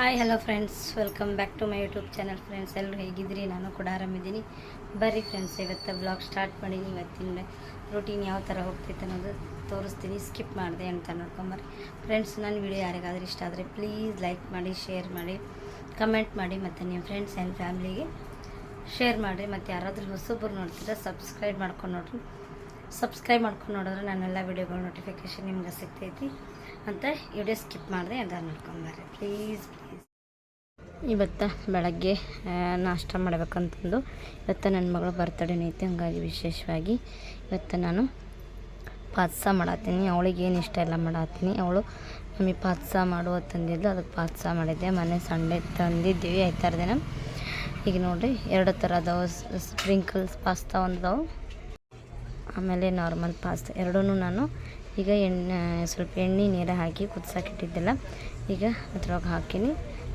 Hi hello friends welcome back to my YouTube channel friends ಎಲ್ಲರೂ ಹೇಗಿದ್ದೀರಿ? ನಾನು ಕೂಡ ಆರಾಮಿದ್ದೀನಿ. ಬರ್ರಿ ಫ್ರೆಂಡ್ಸ್ ಇವತ್ತು ಬ್ಲಾಗ್ ಸ್ಟಾರ್ಟ್ ಮಾಡೀನಿ. ಇವತ್ತಿನ ರೂಟೀನ್ ಯಾವ ಥರ ಹೋಗ್ತೈತೆ ಅನ್ನೋದು ತೋರಿಸ್ತೀನಿ. ಸ್ಕಿಪ್ ಮಾಡಿದೆ ಅಂತ ನೋಡ್ಕೊಂಬರ್ರಿ. ಫ್ರೆಂಡ್ಸ್ ನನ್ನ ವಿಡಿಯೋ ಯಾರಿಗಾದ್ರೂ ಇಷ್ಟ ಆದರೆ ಪ್ಲೀಸ್ ಲೈಕ್ ಮಾಡಿ ಶೇರ್ ಮಾಡಿ ಕಮೆಂಟ್ ಮಾಡಿ ಮತ್ತು ನಿಮ್ಮ ಫ್ರೆಂಡ್ಸ್ ಆ್ಯಂಡ್ ಫ್ಯಾಮ್ಲಿಗೆ ಶೇರ್ ಮಾಡಿರಿ. ಮತ್ತು ಯಾರಾದರೂ ಹೊಸೊಬ್ಬರು ನೋಡ್ತಿದ್ರೆ ಸಬ್ಸ್ಕ್ರೈಬ್ ಮಾಡ್ಕೊಂಡು ನೋಡ್ರಿ. ಸಬ್ಸ್ಕ್ರೈಬ್ ಮಾಡ್ಕೊಂಡು ನೋಡಿದ್ರೆ ನಾನೆಲ್ಲ ವೀಡಿಯೋಗಳು ನೋಟಿಫಿಕೇಷನ್ ನಿಮ್ಗೆ ಸಿಗ್ತೈತಿ. ಅಂತ ವಿಡಿಯೋ ಸ್ಕಿಪ್ ಮಾಡಿದೆ ಅಂತ ನೋಡ್ಕೊಂಬರ್ರಿ ಪ್ಲೀಸ್ ಪ್ಲೀಸ್ ಇವತ್ತು ಬೆಳಗ್ಗೆ ನಾಷ್ಟ ಮಾಡಬೇಕಂತಂದು ಇವತ್ತು ನನ್ನ ಮಗಳ ಬರ್ತಡೇನ ಐತಿ, ಹಂಗಾಗಿ ವಿಶೇಷವಾಗಿ ಇವತ್ತು ನಾನು ಪಾತ್ಸ ಮಾಡತ್ತೀನಿ ಅವಳಿಗೆ ಏನು ಇಷ್ಟ ಎಲ್ಲ ಮಾಡತ್ತೀನಿ ಅವಳು ನಮಗೆ ಪಾತ್ಸ ಮಾಡುವ ತಂದಿದ್ದು ಅದಕ್ಕೆ ಪಾತ್ಸ ಮಾಡಿದ್ದೆ. ಮನೆ ಸಂಡೆ ತಂದಿದ್ದೀವಿ, ಐತಾರು ದಿನ. ಈಗ ನೋಡಿರಿ, ಎರಡು ಥರ ಅದಾವೆ ಸ್ಪ್ರಿಂಕಲ್ಸ್ ಪಾಸ್ತಾ ಒಂದು ಆಮೇಲೆ ನಾರ್ಮಲ್ ಪಾಸ್ತಾ ಎರಡೂ ನಾನು ಈಗ ಎಣ್ಣೆ, ಸ್ವಲ್ಪ ಎಣ್ಣೆ, ನೀರು ಹಾಕಿ ಕುದಿಸೋಕಿಟ್ಟಿದ್ದೆಲ್ಲ ಈಗ ಅದ್ರೊಳಗೆ ಹಾಕೀನಿ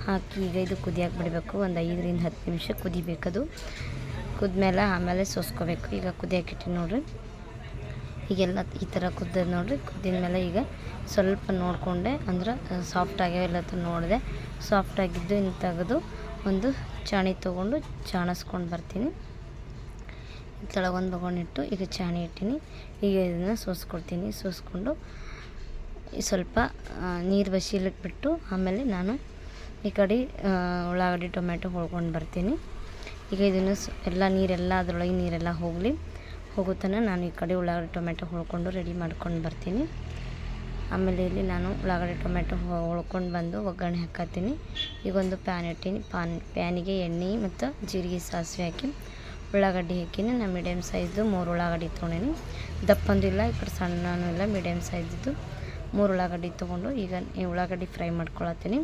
ಹಾಕಿ ಈಗ ಇದು ಕುದಿಯಕ್ಕೆ ಬಿಡಬೇಕು ಒಂದು ಐದರಿಂದ ಹತ್ತು ನಿಮಿಷ ಕುದಿಬೇಕದು. ಕುದ್ಮೇಲೆ ಆಮೇಲೆ ಸೋಸ್ಕೋಬೇಕು. ಈಗ ಕುದಿಯಕ್ಕಿಟ್ಟು ನೋಡ್ರಿ. ಈಗೆಲ್ಲ ಈ ಥರ ಕುದ್ದದ ನೋಡ್ರಿ. ಕುದ್ದಿದ ಮೇಲೆ ಈಗ ಸ್ವಲ್ಪ ನೋಡಿಕೊಂಡೆ ಅಂದ್ರೆ ಸಾಫ್ಟ್ ಆಗ್ಯಾವೆಲ್ಲ ನೋಡಿದೆ. ಸಾಫ್ಟ್ ಆಗಿದ್ದು ಇನ್ನು ತೆಗೆದು ಒಂದು ಚಾಣಿ ತೊಗೊಂಡು ಚಾಣಿಸ್ಕೊಂಡು ಬರ್ತೀನಿ. ತೆಳಗೊಂದು ಬಗೊಂಡಿಟ್ಟು ಈಗ ಚಾಣಿ ಇಟ್ಟೀನಿ. ಈಗ ಇದನ್ನು ಸೋಸ್ಕೊಡ್ತೀನಿ. ಸೋಸ್ಕೊಂಡು ಸ್ವಲ್ಪ ನೀರು ಬಸಿಲಿಕ್ಕೆ ಬಿಟ್ಟು ಆಮೇಲೆ ನಾನು ಈ ಕಡೆ ಉಳ್ಳಾಗಡ್ಡೆ ಟೊಮೆಟೊ ಹೊಳ್ಕೊಂಡು ಬರ್ತೀನಿ. ಈಗ ಇದನ್ನು ಎಲ್ಲ ನೀರೆಲ್ಲ, ಅದರೊಳಗೆ ನೀರೆಲ್ಲ ಹೋಗಲಿ. ಹೋಗುತ್ತಾನೆ ನಾನು ಈ ಕಡೆ ಉಳ್ಳಾಗಡ್ಡಿ ಟೊಮೆಟೊ ಹೊಳ್ಕೊಂಡು ರೆಡಿ ಮಾಡ್ಕೊಂಡು ಬರ್ತೀನಿ. ಆಮೇಲೆ ಇಲ್ಲಿ ನಾನು ಉಳ್ಳಾಗಡ್ಡಿ ಟೊಮೆಟೊ ಹೊಳ್ಕೊಂಡು ಬಂದು ಒಗ್ಗರಣೆ ಹಾಕತ್ತೀನಿ. ಈಗೊಂದು ಪ್ಯಾನ್ ಇಟ್ಟೀನಿ. ಪ್ಯಾನ್ ಪ್ಯಾನಿಗೆ ಎಣ್ಣೆ ಮತ್ತು ಜೀರಿಗೆ ಸಾಸಿವೆ ಹಾಕಿ ಉಳ್ಳಾಗಡ್ಡಿ ಹಾಕಿನಿ ನಾನು ಮೀಡಿಯಮ್ ಸೈಜು ಮೂರು ಉಳ್ಳಾಗಡ್ಡಿ ತೊಗೊಂಡೇನಿ. ದಪ್ಪಂದು ಇಲ್ಲ, ಈ ಕಡೆ ಸಣ್ಣನೂ ಇಲ್ಲ ಮೀಡಿಯಮ್ ಸೈಜಿದ್ದು ಮೂರು ಉಳ್ಳಾಗಡ್ಡಿ ತೊಗೊಂಡು ಈಗ ಈ ಉಳ್ಳಾಗಡ್ಡಿ ಫ್ರೈ ಮಾಡ್ಕೊಳತ್ತೀನಿ.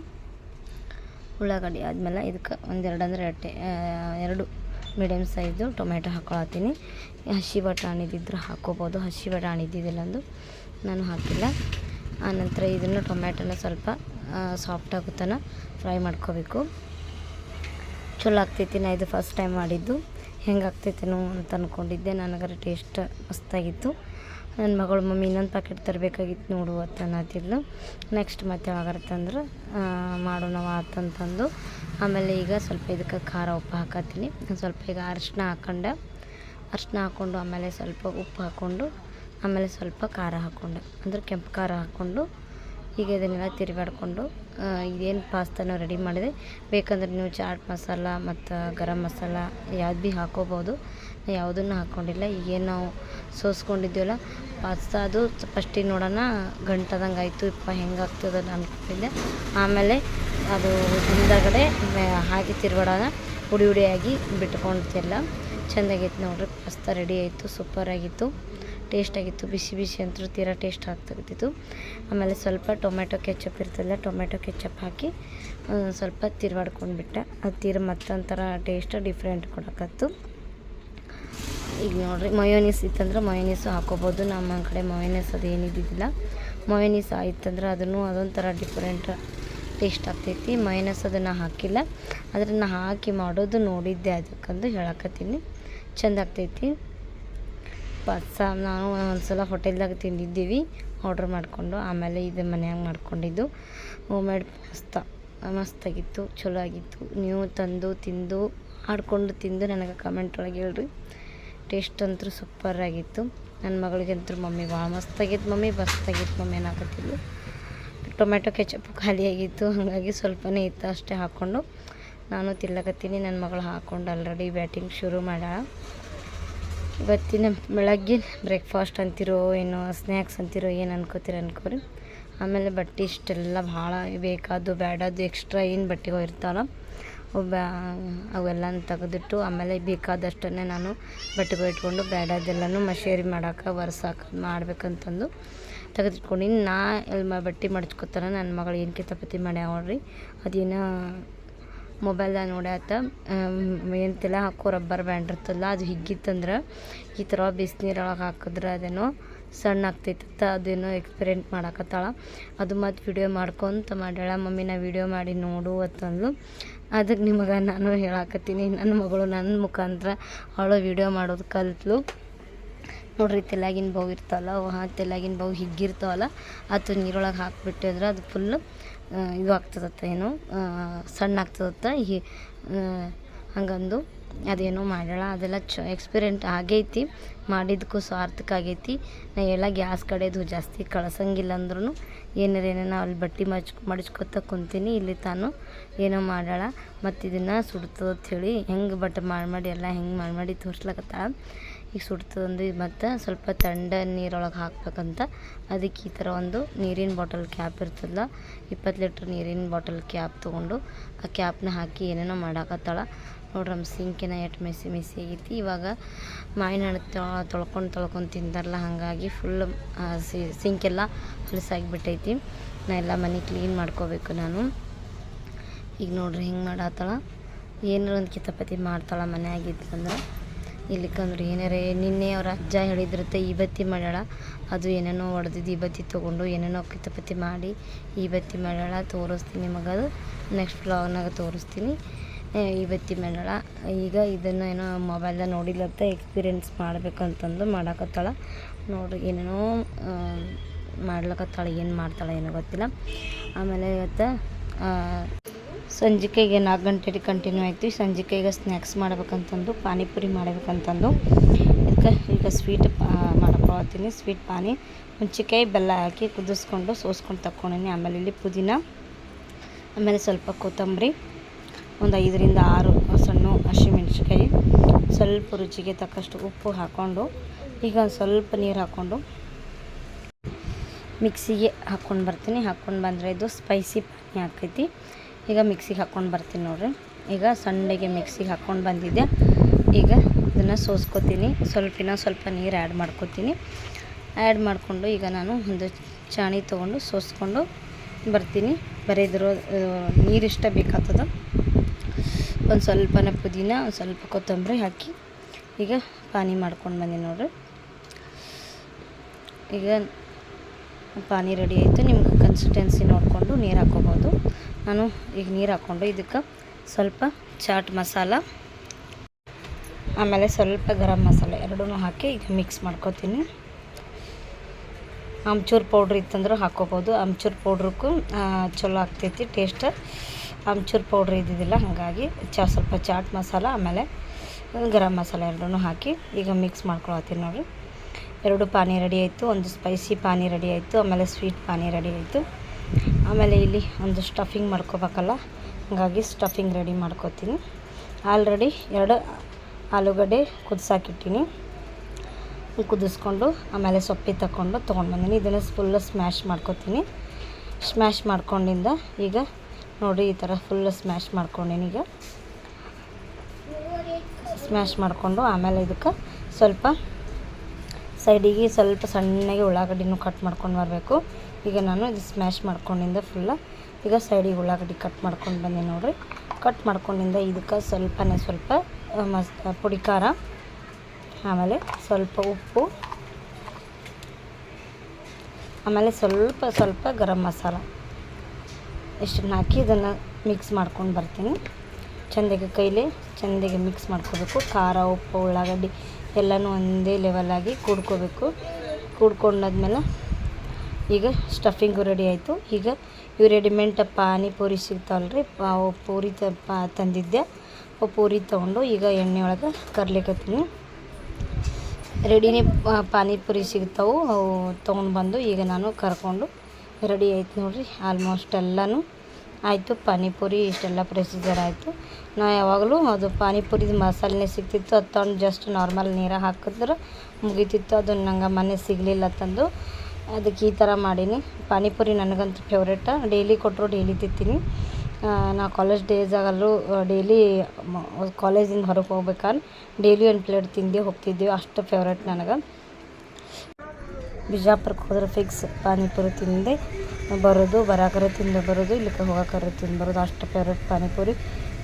ಉಳ್ಳಾಗಡ್ಡಿ ಆದಮೇಲೆ ಇದಕ್ಕೆ ಒಂದೆರಡು ಅಂದರೆ ಎರಡು ಎರಡು ಮೀಡಿಯಮ್ ಸೈಜು ಟೊಮೆಟೊ ಹಾಕ್ಕೊಳತ್ತೀನಿ ಹಸಿ ಬಟಾಣಿ ಇದ್ದಿದ್ರೆ ಹಾಕ್ಕೋಬೋದು ಹಸಿ ಬಟಾಣಿ ಇದ್ದಿದ್ದಿಲ್ಲ ಅಂದು ನಾನು ಹಾಕಿಲ್ಲ. ಆನಂತರ ಇದನ್ನು ಟೊಮೆಟೊನ ಸ್ವಲ್ಪ ಸಾಫ್ಟ್ ಆಗುತ್ತಾನೆ ಫ್ರೈ ಮಾಡ್ಕೋಬೇಕು. ಚಲೋ ಆಗ್ತೈತಿ, ನಾ ಇದು ಫಸ್ಟ್ ಟೈಮ್ ಮಾಡಿದ್ದು. ಹೆಂಗೆ ಆಗ್ತೈತೇನೋ ಅಂತ ಅಂದ್ಕೊಂಡಿದ್ದೆ ನನಗರ ಟೇಸ್ಟ್ ಮಸ್ತಾಗಿತ್ತು. ನನ್ನ ಮಗಳು, ಮಮ್ಮಿ, ಇನ್ನೊಂದು ಪ್ಯಾಕೆಟ್ ತರಬೇಕಾಗಿತ್ತು ನೋಡು, ಅಂತ ಅನ್ನತ್ತಿದ್ಲು ನೆಕ್ಸ್ಟ್ ಮತ್ತೆ ಯಾವಾಗಾರ ತಂದ್ರೆ ಮಾಡೋಣ ಆತಂತಂದು ಆಮೇಲೆ ಈಗ ಸ್ವಲ್ಪ ಇದಕ್ಕೆ ಖಾರ ಉಪ್ಪು ಹಾಕತ್ತೀನಿ. ಸ್ವಲ್ಪ ಈಗ ಅರಿಶಿನ ಹಾಕೊಂಡೆ. ಅರಿಶಿನ ಹಾಕ್ಕೊಂಡು ಆಮೇಲೆ ಸ್ವಲ್ಪ ಉಪ್ಪು ಹಾಕ್ಕೊಂಡು ಆಮೇಲೆ ಸ್ವಲ್ಪ ಖಾರ ಹಾಕ್ಕೊಂಡೆ ಅಂದ್ರೆ ಕೆಂಪು ಖಾರ ಹಾಕ್ಕೊಂಡು ಈಗ ಇದನ್ನೆಲ್ಲ ತಿರುಗಾಡ್ಕೊಂಡು ಇದೇನು ಪಾಸ್ತಾನ ರೆಡಿ ಮಾಡಿದೆ. ಬೇಕಂದ್ರೆ ನೀವು ಚಾಟ್ ಮಸಾಲ ಮತ್ತು ಗರಂ ಮಸಾಲ ಯಾವ್ದು ಭೀ ಹಾಕೋಬೋದು. ಯಾವುದನ್ನು ಹಾಕ್ಕೊಂಡಿಲ್ಲ ಈಗೇನು ನಾವು ಸೋಸ್ಕೊಂಡಿದ್ದೀವಲ್ಲ ಪಾಸ್ತಾ ಅದು ಫಸ್ಟಿಗೆ ನೋಡೋಣ. ಗಂಟದಂಗೆ ಆಯಿತು, ಇಪ್ಪ ಹೆಂಗೆ ಆಗ್ತದೆ ಅಂದ್ಕೊಂಡಿದ್ದೆ ಆಮೇಲೆ ಅದು ಹಿಂದಗಡೆ ಹಾಕಿ ತಿರುಗಾಡೋಣ. ಹುಡಿ ಹುಡಿಯಾಗಿ ಬಿಟ್ಕೊಂಡ್ತಿಲ್ಲ. ಚೆಂದಾಗೈತೆ ನೋಡ್ರಿ, ಪಾಸ್ತಾ ರೆಡಿ ಆಯಿತು ಸೂಪರಾಗಿತ್ತು ಟೇಸ್ಟ್ ಆಗಿತ್ತು. ಬಿಸಿ ಬಿಸಿ ಅಂತೂ ತೀರಾ ಟೇಸ್ಟ್ ಆಗ್ತಿತ್ತು ಆಮೇಲೆ ಸ್ವಲ್ಪ ಟೊಮೆಟೊ ಕೆಚಪ್ ಇರ್ತದಲ್ಲ, ಟೊಮೆಟೊ ಕೆಚಪ್ ಹಾಕಿ ಸ್ವಲ್ಪ ತಿರ್ವಾಡ್ಕೊಂಡ್ಬಿಟ್ಟೆ. ಅದು ತೀರ ಮತ್ತೊಂಥರ ಟೇಸ್ಟ್ ಡಿಫ್ರೆಂಟ್ ಕೊಡಕತ್ತು. ಈಗ ನೋಡ್ರಿ ಮಯೋನೀಸ್ ಇತ್ತಂದ್ರೆ ಮಯೋನೀಸು ಹಾಕೋಬೋದು. ನಮ್ಮ ಕಡೆ ಮಯೋನೀಸ್ ಅದು ಏನಿದ್ದಿದ್ದಿಲ್ಲ ಮಯೋನೀಸ್ ಆಯ್ತಂದ್ರೆ ಅದನ್ನು ಅದೊಂಥರ ಡಿಫ್ರೆಂಟ್ ಟೇಸ್ಟ್ ಆಗ್ತೈತಿ. ಮಯೋನೀಸ್ ಅದನ್ನು ಹಾಕಿಲ್ಲ. ಅದನ್ನು ಹಾಕಿ ಮಾಡೋದು ನೋಡಿದ್ದೆ ಅದಕ್ಕಂದು ಹೇಳಕತ್ತೀನಿ. ಚೆಂದ ಆಗ್ತೈತಿ. ಪಾಸ್ತಾ ನಾವು ಒಂದು ಸಲ ಹೋಟೆಲ್ದಾಗ ತಿಂದಿದ್ದೀವಿ. ಆರ್ಡ್ರ್ ಮಾಡಿಕೊಂಡು ಆಮೇಲೆ ಇದು ಮನ್ಯಾಗ ಮಾಡ್ಕೊಂಡಿದ್ದು. ಹೋಮೇಡ್ ಪಾಸ್ತಾ ಮಸ್ತಾಗಿತ್ತು ಚಲೋ ಆಗಿತ್ತು ನೀವು ತಂದು, ತಿಂದು, ಆಡ್ಕೊಂಡು ತಿಂದು ನನಗೆ ಕಮೆಂಟ್ ಒಳಗೆ ಹೇಳ್ರಿ. ಟೇಸ್ಟ್ ಅಂತೂ ಸೂಪರ್ ಆಗಿತ್ತು. ನನ್ನ ಮಗಳಿಗಂತೂ ಮಮ್ಮಿ ಭಾಳ ಮಸ್ತಾಗಿತ್ತು ಮಮ್ಮಿ ಮಸ್ತಾಗಿತ್ತು ಮಮ್ಮಿ ಏನಾಗತ್ತಿಲ್ಲ ಟೊಮೆಟೊ ಕೆಚಪ್ ಖಾಲಿಯಾಗಿತ್ತು ಹಾಗಾಗಿ ಸ್ವಲ್ಪನೇ ಇತ್ತು ಅಷ್ಟೇ ಹಾಕ್ಕೊಂಡು ನಾನು ತಿನ್ಲಕತ್ತೀನಿ. ನನ್ನ ಮಗಳು ಹಾಕ್ಕೊಂಡು ಆಲ್ರೆಡಿ ಬ್ಯಾಟಿಂಗ್ ಶುರು ಮಾಡ್ಯಾಳ. ಇವತ್ತಿನ ಬೆಳಗ್ಗೆ ಬ್ರೇಕ್ಫಾಸ್ಟ್ ಅಂತಿರೋ ಏನೋ, ಸ್ನ್ಯಾಕ್ಸ್ ಅಂತಿರೋ ಏನು ಅನ್ಕೋತೀರ ಅನ್ಕೋರಿ. ಆಮೇಲೆ ಬಟ್ಟೆ ಇಷ್ಟೆಲ್ಲ ಭಾಳ ಬೇಕಾದ್ದು ಬೇಡದ್ದು ಎಕ್ಸ್ಟ್ರಾ ಏನು ಬಟ್ಟೆಗಳು ಇರ್ತಾವಲ್ಲ ಅವೆಲ್ಲ ತೆಗೆದಿಟ್ಟು ಆಮೇಲೆ ಬೇಕಾದಷ್ಟನ್ನೇ ನಾನು ಬಟ್ಟೆಗಳು ಇಟ್ಕೊಂಡು ಬೇಡದೆಲ್ಲನೂ ಮಷೇರಿ ಮಾಡೋಕೆ, ಒರೆಸಾಕ ಮಾಡ್ಬೇಕಂತಂದು ತೆಗೆದಿಟ್ಕೊಂಡಿನಿ ನಾ ಎಲ್ಲಿ ಬಟ್ಟೆ ಮಡ್ಚ್ಕೊತಾನೆ ನನ್ನ ಮಗಳು ಏನು ಕಿತಾಪತಿ ನೋಡ್ರಿ, ಅದೇನೋ ಮೊಬೈಲ್ದಾಗ ನೋಡ್ಯಾತ ಏನು ತಲೆ ಹಾಕೋ ರಬ್ಬರ್ ಬ್ಯಾಂಡ್ ಇರ್ತಲ್ಲ ಅದು ಹಿಗ್ಗಿತ್ತಂದ್ರೆ ಈ ಥರ ಬಿಸಿನೀರೊಳಗೆ ಹಾಕಿದ್ರೆ ಅದೇನೋ ಸಣ್ಣ ಆಗ್ತೈತತ್ತ ಅದೇನೋ ಎಕ್ಸ್ಪೆರಿಮೆಂಟ್ ಮಾಡಾಕತ್ತಾಳ. ಅದು ಮತ್ತು ವಿಡಿಯೋ ಮಾಡ್ಕೊತ ಮಾಡ್ಯಾಳ, ಮಮ್ಮಿ, ನಾ ವಿಡಿಯೋ ಮಾಡಿ ನೋಡು ಅಂತಂದ್ಲು. ಅದಕ್ಕೆ ನಿಮಗೆ ನಾನು ಹೇಳಾಕತ್ತೀನಿ, ನನ್ನ ಮಗಳು ನನ್ನ ಮುಖಾಂತರ ಅವಳು ವಿಡಿಯೋ ಮಾಡೋದು ಕಲ್ತ್ಲು. ನೋಡ್ರಿ, ತೆಲಾಗಿನ ಬೌ ಇರ್ತಾವಲ್ಲ ಅವು ಹಾ ತೆಲಾಗಿನ ಬೌ ಹಿಗ್ಗಿರ್ತಾವಲ್ಲ ಅದು ನೀರೊಳಗೆ ಹಾಕಿಬಿಟ್ಟಿದ್ರೆ, ಅದು ಫುಲ್ಲು ಇದು ಆಗ್ತದತ್ತ ಏನು? ಸಣ್ಣ ಆಗ್ತದತ್ತ ಹಿ ಹಂಗಂದು ಅದೇನೋ ಮಾಡ್ಯಾಳ. ಅದೆಲ್ಲ ಚ ಎಕ್ಸ್ಪೀರಿಯೆಂಟ್ ಆಗೈತಿ. ಮಾಡಿದ್ದಕ್ಕೂ ಸಾರ್ಥಕ ಆಗೈತಿ. ನಾ ಎಲ್ಲ ಗ್ಯಾಸ್ ಕಡೆದು ಜಾಸ್ತಿ ಕಳ್ಸಂಗಿಲ್ಲ ಅಂದ್ರೂ ಏನಾರ ಏನೇನೋ ಅಲ್ಲಿ ಬಟ್ಟೆ ಮಚ್ ಮಡ್ಚ್ಕೊತ ಕುಂತೀನಿ. ಇಲ್ಲಿ ತಾನು ಏನೋ ಮಾಡ್ಯಾಳ. ಮತ್ತು ಇದನ್ನು ಸುಡ್ತದಂತ ಹೇಳಿ ಹೆಂಗೆ ಬಟ್ ಮಾಡಿ ಮಾಡಿ ಎಲ್ಲ ಹೆಂಗೆ ಮಾಡಿ ಮಾಡಿ ತೋರ್ಸ್ಲಕತ್ತಾಳ. ಈಗ ಸುಡ್ತದಂದು ಮತ್ತು ಸ್ವಲ್ಪ ತಣ್ಣ ನೀರೊಳಗೆ ಹಾಕ್ಬೇಕಂತ ಅದಕ್ಕೆ ಈ ಥರ ಒಂದು ನೀರಿನ ಬಾಟಲ್ ಕ್ಯಾಪ್ ಇರ್ತದಲ್ಲ ಇಪ್ಪತ್ತು ಲೀಟ್ರ್ ನೀರಿನ ಬಾಟಲ್ ಕ್ಯಾಪ್ ತೊಗೊಂಡು ಆ ಕ್ಯಾಪ್ನ ಹಾಕಿ ಏನೇನೋ ಮಾಡಾಕತ್ತಾಳ. ನೋಡ್ರಿ ನಮ್ಮ ಸಿಂಕಿನ ಎಷ್ಟು ಮೆಸಿ ಮೆಸಿ ಆಗೈತಿ. ಇವಾಗ ಮಾವಿನ ಹಣ್ಣು ತೊಳ್ಕೊಂಡು ತೊಳ್ಕೊಂಡು ತಿಂತಾರಲ್ಲ, ಹಾಗಾಗಿ ಫುಲ್ ಸಿಂಕೆಲ್ಲ ಹೊಲಸಾಗಿಬಿಟ್ಟೈತಿ ನಾ ಎಲ್ಲ ಮನೆ ಕ್ಲೀನ್ ಮಾಡ್ಕೋಬೇಕು ನಾನು. ಈಗ ನೋಡ್ರಿ ಹಿಂಗೆ ಮಾಡತ್ತಾಳ ಏನಾರ ಒಂದು ಕಿತಾಪತಿ ಮಾಡ್ತಾಳ ಮನೆಯಾಗಿತ್ತಂದ್ರೆ ಇಲ್ಲಿಕಂದ್ರೆ ಏನಾರ ನಿನ್ನೆ ಅವ್ರ ಅಜ್ಜ ಹೇಳಿದ್ರತ್ತೆ, ಈ ಬತ್ತಿ ಮಾಡ್ಯಾಳ. ಅದು ಏನೇನೋ ಹೊಡೆದಿದ್ದು ಈ ಬತ್ತಿ ತೊಗೊಂಡು ಏನೇನೋ ಕಿತಾಪತಿ ಮಾಡಿ ಈ ಬತ್ತಿ ಮಾಡ್ಯಾಳ. ತೋರಿಸ್ತೀನಿ ಅದು. ನೆಕ್ಸ್ಟ್ ಬ್ಲಾಗ್ನಾಗ ತೋರಿಸ್ತೀನಿ. ಈ ಬತ್ತಿ ಮಾಡ್ಯಾಳ. ಈಗ ಇದನ್ನು ಏನೋ ಮೊಬೈಲ್ದಾಗ ನೋಡಿಲ್ಲತ್ತ ಎಕ್ಸ್ಪೀರಿಯೆನ್ಸ್ ಮಾಡ್ಬೇಕಂತಂದು ಮಾಡಾಕತ್ತಾಳ. ನೋಡ್ರಿ ಏನೇನೋ ಮಾಡ್ಲಕತ್ತಾಳ, ಏನು ಮಾಡ್ತಾಳೆ ಏನೋ ಗೊತ್ತಿಲ್ಲ. ಆಮೇಲೆ ಇವತ್ತು ಸಂಜಿಕೆಗೆ ನಾಲ್ಕು ಗಂಟೆಗೆ ಕಂಟಿನ್ಯೂ ಆಯಿತು. ಸಂಜಿಕೆಗೆ ಸ್ನ್ಯಾಕ್ಸ್ ಮಾಡ್ಬೇಕಂತಂದು, ಪಾನಿಪುರಿ ಮಾಡ್ಬೇಕಂತಂದು. ಇದಕ್ಕೆ ಈಗ ಸ್ವೀಟ್ ಮಾಡ್ಕೊಳ್ತೀನಿ ಸ್ವೀಟ್ ಪಾನಿ ಹುಂಚಿಕಾಯಿ ಬೆಲ್ಲ ಹಾಕಿ ಕುದಿಸ್ಕೊಂಡು, ಸೋಸ್ಕೊಂಡು ತಕ್ಕೊಂಡಿನಿ ಆಮೇಲೆ ಇಲ್ಲಿ ಪುದೀನ, ಆಮೇಲೆ ಸ್ವಲ್ಪ ಕೊತ್ತಂಬರಿ, ಒಂದು ಐದರಿಂದ ಆರು ಸಣ್ಣ ಹಸಿಮೆಣ್ಸಿಕಾಯಿ ಸ್ವಲ್ಪ ರುಚಿಗೆ ತಕ್ಕಷ್ಟು ಉಪ್ಪು ಹಾಕ್ಕೊಂಡು ಈಗ ಒಂದು ಸ್ವಲ್ಪ ನೀರು ಹಾಕ್ಕೊಂಡು ಮಿಕ್ಸಿಗೆ ಹಾಕ್ಕೊಂಡು ಬರ್ತೀನಿ. ಹಾಕ್ಕೊಂಡು ಬಂದರೆ ಇದು ಸ್ಪೈಸಿ ಪಾನಿ ಹಾಕೈತಿ ಈಗ ಮಿಕ್ಸಿಗೆ ಹಾಕ್ಕೊಂಡು ಬರ್ತೀನಿ ನೋಡ್ರಿ. ಈಗ ಸಣ್ಣಗೆ ಮಿಕ್ಸಿಗೆ ಹಾಕ್ಕೊಂಡು ಬಂದಿದ್ದೆ. ಈಗ ಇದನ್ನು ಸೋಸ್ಕೊತೀನಿ. ಸ್ವಲ್ಪ ಸ್ವಲ್ಪ ನೀರು ಆ್ಯಡ್ ಮಾಡ್ಕೊತೀನಿ. ಆ್ಯಡ್ ಮಾಡಿಕೊಂಡು ಈಗ ನಾನು ಒಂದು ಚಾಣಿ ತೊಗೊಂಡು ಸೋಸ್ಕೊಂಡು ಬರ್ತೀನಿ. ಬರೀದಿರೋ ನೀರು ಇಷ್ಟ ಬೇಕಾಗ್ತದ ಒಂದು ಸ್ವಲ್ಪನ ಪುದೀನ, ಒಂದು ಸ್ವಲ್ಪ ಕೊತ್ತಂಬರಿ ಹಾಕಿ ಈಗ ಪಾನಿ ಮಾಡ್ಕೊಂಡು ಬಂದೀನಿ ನೋಡ್ರಿ. ಈಗ ಪಾನಿ ರೆಡಿ ಆಯಿತು. ನಿಮ್ಗೆ ಕನ್ಸಿಸ್ಟೆನ್ಸಿ ನೋಡಿಕೊಂಡು ನೀರು ಹಾಕ್ಕೋಬೋದು ನಾನು ಈಗ ನೀರು ಹಾಕ್ಕೊಂಡು ಇದಕ್ಕೆ ಸ್ವಲ್ಪ ಚಾಟ್ ಮಸಾಲ, ಆಮೇಲೆ ಸ್ವಲ್ಪ ಗರಂ ಮಸಾಲೆ ಎರಡೂ ಹಾಕಿ ಈಗ ಮಿಕ್ಸ್ ಮಾಡ್ಕೊತೀನಿ. ಆಮ್ಚೂರು ಪೌಡ್ರ್ ಇತ್ತಂದ್ರೆ ಹಾಕ್ಕೋಬೋದು ಆಮ್ಚೂರು ಪೌಡ್ರಕ್ಕೂ ಚಲೋ ಆಗ್ತೈತಿ ಟೇಸ್ಟ್ ಆಮ್ಚೂರು ಪೌಡ್ರ್ ಇದ್ದಿದ್ದಿಲ್ಲ, ಹಾಗಾಗಿ ಚಾ, ಸ್ವಲ್ಪ ಚಾಟ್ ಮಸಾಲ, ಆಮೇಲೆ ಗರಂ ಮಸಾಲೆ ಎರಡೂ ಹಾಕಿ ಈಗ ಮಿಕ್ಸ್ ಮಾಡ್ಕೊಳತ್ತೀನಿ ನೋಡಿರಿ. ಎರಡು ಪಾನಿ ರೆಡಿ ಆಯಿತು, ಒಂದು ಸ್ಪೈಸಿ ಪಾನಿ ರೆಡಿ ಆಯಿತು, ಆಮೇಲೆ ಸ್ವೀಟ್ ಪಾನಿ ರೆಡಿ ಆಯಿತು. ಆಮೇಲೆ ಇಲ್ಲಿ ಒಂದು ಸ್ಟಫಿಂಗ್ ಮಾಡ್ಕೋಬೇಕಲ್ಲ? ಹಾಗಾಗಿ ಸ್ಟಫಿಂಗ್ ರೆಡಿ ಮಾಡ್ಕೋತೀನಿ. ಆಲ್ರೆಡಿ ಎರಡು ಆಲೂಗಡ್ಡೆ ಕುದಿಸಾಕಿಟ್ಟಿನಿ. ಕುದಿಸ್ಕೊಂಡು, ಆಮೇಲೆ ಸೊಪ್ಪಿ ತಗೊಂಡು ತೊಗೊಂಡು ಬಂದೀನಿ. ಇದನ್ನು ಫುಲ್ಲು ಸ್ಮ್ಯಾಶ್ ಮಾಡ್ಕೊತೀನಿ. ಸ್ಮ್ಯಾಶ್ ಮಾಡ್ಕೊಂಡಿಂದ ಈಗ ನೋಡಿ ಈ ಥರ ಫುಲ್ಲು ಸ್ಮ್ಯಾಶ್ ಮಾಡ್ಕೊಂಡೀನಿ ಈಗ. ಸ್ಮ್ಯಾಶ್ ಮಾಡಿಕೊಂಡು ಆಮೇಲೆ ಇದಕ್ಕೆ ಸ್ವಲ್ಪ ಸೈಡಿಗೆ ಸ್ವಲ್ಪ ಸಣ್ಣಗೆ ಉಳ್ಳಾಗಡ್ಡಿನೂ ಕಟ್ ಮಾಡ್ಕೊಂಡು ಬರಬೇಕು. ಈಗ ನಾನು ಇದು ಸ್ಮ್ಯಾಶ್ ಮಾಡ್ಕೊಂಡಿಂದ ಫುಲ್ಲ ಈಗ ಸೈಡಿಗೆ ಉಳ್ಳಾಗಡ್ಡಿ ಕಟ್ ಮಾಡ್ಕೊಂಡು ಬಂದೆ ನೋಡ್ರಿ. ಕಟ್ ಮಾಡ್ಕೊಂಡಿಂದ ಇದಕ್ಕೆ ಸ್ವಲ್ಪನೇ ಸ್ವಲ್ಪ ಮಸ್ ಪುಡಿ ಖಾರ, ಆಮೇಲೆ ಸ್ವಲ್ಪ ಉಪ್ಪು, ಆಮೇಲೆ ಸ್ವಲ್ಪ ಸ್ವಲ್ಪ ಗರಂ ಮಸಾಲ. ಇಷ್ಟನ್ನು ಹಾಕಿ ಇದನ್ನು ಮಿಕ್ಸ್ ಮಾಡ್ಕೊಂಡು ಬರ್ತೀನಿ. ಚೆಂದಾಗಿ ಕೈಲಿ ಚೆಂದಾಗಿ ಮಿಕ್ಸ್ ಮಾಡ್ಕೋಬೇಕು. ಖಾರ, ಉಪ್ಪು, ಉಳ್ಳಾಗಡ್ಡಿ ಎಲ್ಲನೂ ಒಂದೇ ಲೆವೆಲಾಗಿ ಕೂಡ್ಕೋಬೇಕು. ಕೂಡ್ಕೊಂಡಾದ್ಮೇಲೆ ಈಗ ಸ್ಟಫಿಂಗು ರೆಡಿ ಆಯಿತು. ಈಗ ಇವು ರೆಡಿಮೇಡ್ ಪಾನಿಪುರಿ ಸಿಗ್ತಾವಲ್ಲ ರೀ ಅವು ಪೂರಿ ತ, ಪಾ, ತಂದಿದ್ದೆ. ಪೂರಿ ತೊಗೊಂಡು ಈಗ ಎಣ್ಣೆ ಒಳಗೆ ಕರ್ಲಿಕತ್ತೀನಿ. ರೆಡಿನೇ ಪಾನಿಪುರಿ ಸಿಗ್ತಾವು. ಅವು ತೊಗೊಂಡು ಬಂದು ಈಗ ನಾನು ಕರ್ಕೊಂಡು ರೆಡಿ ಆಯ್ತು ನೋಡಿರಿ. ಆಲ್ಮೋಸ್ಟ್ ಎಲ್ಲನೂ ಆಯಿತು. ಪಾನಿಪುರಿ ಇಷ್ಟೆಲ್ಲ ಪ್ರೊಸೀಜರ್ ಆಯಿತು. ನಾ ಯಾವಾಗಲೂ ಅದು ಪಾನಿಪುರಿದು ಮಸಾಲೆನೇ ಸಿಗ್ತಿತ್ತು. ಅದು ತಂದು ಜಸ್ಟ್ ನಾರ್ಮಲ್ ನೀರು ಹಾಕಿದ್ರೆ ಮುಗೀತಿತ್ತು. ಅದು ನಂಗೆ ಮನೆ ಸಿಗಲಿಲ್ಲ ತಂದು. ಅದಕ್ಕೆ ಈ ಥರ ಮಾಡೀನಿ. ಪಾನಿಪುರಿ ನನಗಂತೂ ಫೇವ್ರೇಟ ಡೈಲಿ ಕೊಟ್ಟರು ಡೈಲಿ ತಿಂತೀನಿ. ನಾ ಕಾಲೇಜ್ ಡೇಸ್ ಡೇಸಾಗಲ್ಲೂ ಡೈಲಿ ಕಾಲೇಜಿಂದ ಹೊರಗೆ ಹೋಗ್ಬೇಕಾದ್ರೆ ಡೈಲಿ ಒಂದು ಪ್ಲೇಟ್ ತಿಂದು ಹೋಗ್ತಿದ್ದೀವಿ ಅಷ್ಟು ಫೇವ್ರೇಟ್ ನನಗೆ. ಬಿಜಾಪುರಕ್ಕೆ ಹೋದ್ರೆ ಫಿಕ್ಸ್ ಪಾನಿಪುರಿ ತಿಂದೆ. ಬರೋದು, ಬರಾಕರ ತಿಂದು ಬರೋದು, ಇಲ್ಲಿಗೆ ಹೋಗಾಕರ ತಿಂದು ಬರೋದು. ಅಷ್ಟು ಫೇವ್ರೇಟ್ ಪಾನಿಪುರಿ.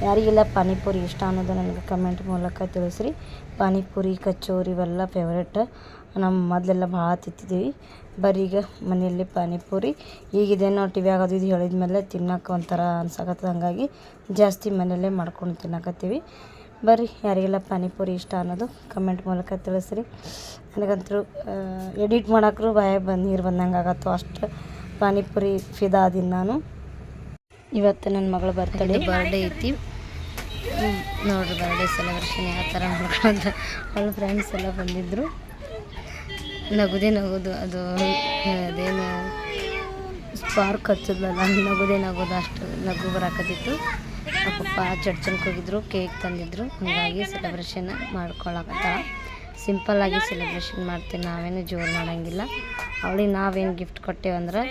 ಯಾರಿಗೆಲ್ಲ ಪಾನಿಪುರಿ ಇಷ್ಟ ಅನ್ನೋದು ನನಗೆ ಕಮೆಂಟ್ ಮೂಲಕ ತಿಳಿಸ್ರಿ. ಪಾನಿಪುರಿ, ಕಚೋರಿ ಇವೆಲ್ಲ ಫೇವ್ರೇಟ್ ನಮ್ಮ ಮೊದಲೆಲ್ಲ ಭಾಳ ತಿಂತಿದ್ದೀವಿ ಬರೀ ಈಗ ಮನೆಯಲ್ಲಿ ಪಾನಿಪುರಿ. ನಾವು ಟಿ ವಿ ಆಗೋದು ಇದು ಹೇಳಿದ ಮೇಲೆ ತಿನ್ನೋಕೆ ಒಂಥರ ಅನ್ಸಕತ್ತದ ಹಾಗಾಗಿ ಜಾಸ್ತಿ ಮನೆಯಲ್ಲೇ ಮಾಡ್ಕೊಂಡು ತಿನ್ನಕತ್ತೀವಿ. ಬರ್ರಿ ಯಾರಿಗೆಲ್ಲ ಪಾನಿಪುರಿ ಇಷ್ಟ ಅನ್ನೋದು ಕಮೆಂಟ್ ಮೂಲಕ ತಿಳಿಸ್ರಿ. ನನಗಂತೂ ಎಡಿಟ್ ಮಾಡೋಕ್ಕೂ ಬಾಯ ಬಂದು ನೀರು ಬಂದಂಗೆ ಆಗತ್ತೋ ಅಷ್ಟು ಪಾನಿಪುರಿ ಫಿದಾ ಅದೀನಿ ನಾನು. ಇವತ್ತು ನನ್ನ ಮಗಳ ಬರ್ತಡೇ ಬರ್ಡೇ ಐತಿ. ನೋಡ್ರಿ ಬರ್ಡೇ ಸೆಲೆಬ್ರೇಷನ್ ಯಾವ ಥರ ಮಾಡ್ಕೊಂಡು ಅವಳ ಫ್ರೆಂಡ್ಸ್ ಎಲ್ಲ ಬಂದಿದ್ದರು ನಗುದೇ ನಗೋದು, ಅದು ಅದೇನು ಸ್ಪಾರ್ಕ್ ಹಚ್ಚದ್ಲಲ್ಲ ನಗುದೇ ನಗೋದು ಅಷ್ಟು ನಗು ಬರಾಕತ್ತಿತ್ತು. ಪಪ್ಪ ಚರ್ಚನ್ಗೆ ಹೋಗಿದ್ರು ಕೇಕ್ ತಂದಿದ್ರು. ಹಂಗಾಗಿ ಸೆಲೆಬ್ರೇಷನ್ ಸಿಂಪಲ್ ಸಿಂಪಲ್ಲಾಗಿ ಸೆಲೆಬ್ರೇಷನ್ ಮಾಡ್ತೀವಿ, ನಾವೇನು ಜೋರು ಮಾಡೋಂಗಿಲ್ಲ. ಅವಳಿಗೆ ನಾವೇನು ಗಿಫ್ಟ್ ಕೊಟ್ಟೇವಂದ್ರೆ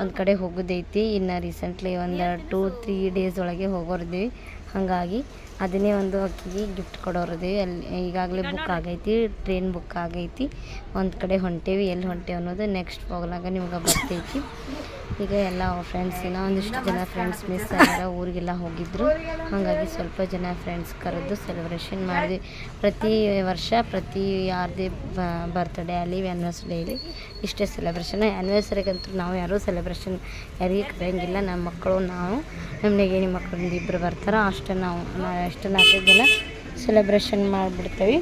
ಒಂದು ಕಡೆ ಹೋಗೋದೈತಿ. ಇನ್ನು ರೀಸೆಂಟ್ಲಿ ಒಂದು ಟೂ ತ್ರೀ ಡೇಸ್ ಒಳಗೆ ಹೋಗೋರಿದ್ದೀವಿ. ಹಾಗಾಗಿ ಅದನ್ನೇ ಒಂದು ಅಕ್ಕಿಗೆ ಗಿಫ್ಟ್ ಕೊಡೋರಿದ್ದೀವಿ ಅಲ್ಲಿ ಈಗಾಗಲೇ ಬುಕ್ ಆಗೈತಿ ಟ್ರೈನ್ ಬುಕ್ ಆಗೈತಿ. ಒಂದು ಕಡೆ ಹೊಂಟೇವಿ, ಎಲ್ಲಿ ಹೊಂಟೇವಿ ಅನ್ನೋದು ನೆಕ್ಸ್ಟ್ ಹೋಗ್ಲಾಗ ನಿಮ್ಗೆ ಬರ್ತೈತಿ. ಈಗ ಎಲ್ಲ ಫ್ರೆಂಡ್ಸ್ ಫ್ರೆಂಡ್ಸಿನ ಒಂದಿಷ್ಟು ಜನ ಫ್ರೆಂಡ್ಸ್ ಮಿಸ್ ಆಗ್ಯಾರ ಊರಿಗೆಲ್ಲ ಹೋಗಿದ್ರು. ಹಾಗಾಗಿ ಸ್ವಲ್ಪ ಜನ ಫ್ರೆಂಡ್ಸ್ ಕರೆದು ಸೆಲೆಬ್ರೇಷನ್ ಮಾಡಿದ್ವಿ. ಪ್ರತಿ ವರ್ಷ, ಪ್ರತಿ ಯಾರದೇ ಬರ್ತ್ಡೇ ಆಗಲಿ ಆ್ಯನಿವರ್ಸರಿ ಆಗಲಿ ಇಷ್ಟೇ ಸೆಲೆಬ್ರೇಷನ್ ಆ್ಯನಿವರ್ಸರಿಗಂತೂ ನಾವು ಯಾರೂ ಸೆಲೆಬ್ರೇಷನ್ ಯಾರಿಗೆ ಕರೆಯಂಗಿಲ್ಲ. ನಮ್ಮ ಮಕ್ಕಳು ನಾವು ನಮ್ಮ ನಿಮ್ಮ ಮಕ್ಕಳಿಂದ ಇಬ್ಬರು ಬರ್ತಾರೆ. ಅಷ್ಟೇ ನಾವು ನಾವು ನಾಲ್ಕು ಜನ ಸೆಲೆಬ್ರೇಷನ್ ಮಾಡಿಬಿಡ್ತೇವೆ.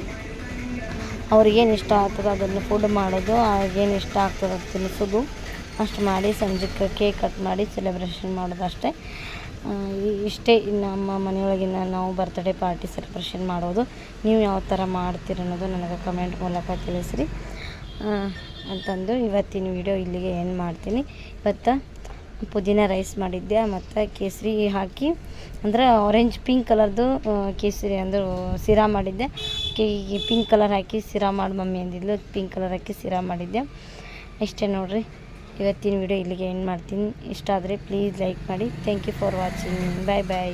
ಅವ್ರಿಗೇನು ಇಷ್ಟ ಆಗ್ತದೆ ಅದನ್ನು ಫುಡ್ ಮಾಡೋದು, ಅವ್ರಿಗೇನು ಇಷ್ಟ ಆಗ್ತದೆ ತಿನ್ನಿಸೋದು. ಅಷ್ಟು ಮಾಡಿ ಸಂಜೆಗೆ ಕೇಕ್ ಕಟ್ ಮಾಡಿ ಸೆಲೆಬ್ರೇಷನ್ ಮಾಡೋದು ಅಷ್ಟೇ. ಇಷ್ಟೇ ನಮ್ಮ ಮನೆಯೊಳಗಿನ ನಾವು ಬರ್ತ್ಡೇ ಪಾರ್ಟಿ ಸೆಲೆಬ್ರೇಷನ್ ಮಾಡೋದು. ನೀವು ಯಾವ ಥರ ಮಾಡ್ತೀರಿ ಅನ್ನೋದು ನನಗೆ ಕಮೆಂಟ್ ಮೂಲಕ ತಿಳಿಸ್ರಿ. ಅಂತಂದು ಇವತ್ತಿನ ವಿಡಿಯೋ ಇಲ್ಲಿಗೆ ಏನು ಮಾಡ್ತೀನಿ. ಇವತ್ತು ಪುದೀನ ರೈಸ್ ಮಾಡಿದ್ದೆ, ಮತ್ತು ಕೇಸರಿ ಹಾಕಿ, ಅಂದ್ರೆ ಆರೆಂಜ್ ಪಿಂಕ್ ಕಲರ್ದು ಕೇಸರಿ ಅಂದ್ರೆ ಸಿರಾ ಮಾಡಿದ್ದೆ. ಕೇ ಪಿಂಕ್ ಕಲರ್ ಹಾಕಿ ಸಿರಾ ಮಾಡಿ ಮಮ್ಮಿ ಅಂದಿದ್ಲು ಪಿಂಕ್ ಕಲರ್ ಹಾಕಿ ಸಿರಾ ಮಾಡಿದ್ದೆ. ಇಷ್ಟೇ ನೋಡಿರಿ, ಇವತ್ತಿನ ವಿಡಿಯೋ ಇಲ್ಲಿಗೆ ಎಂಡ್ ಮಾಡ್ತೀನಿ. ಇಷ್ಟ ಆದರೆ ಪ್ಲೀಸ್ ಲೈಕ್ ಮಾಡಿ. Thank you for watching bye bye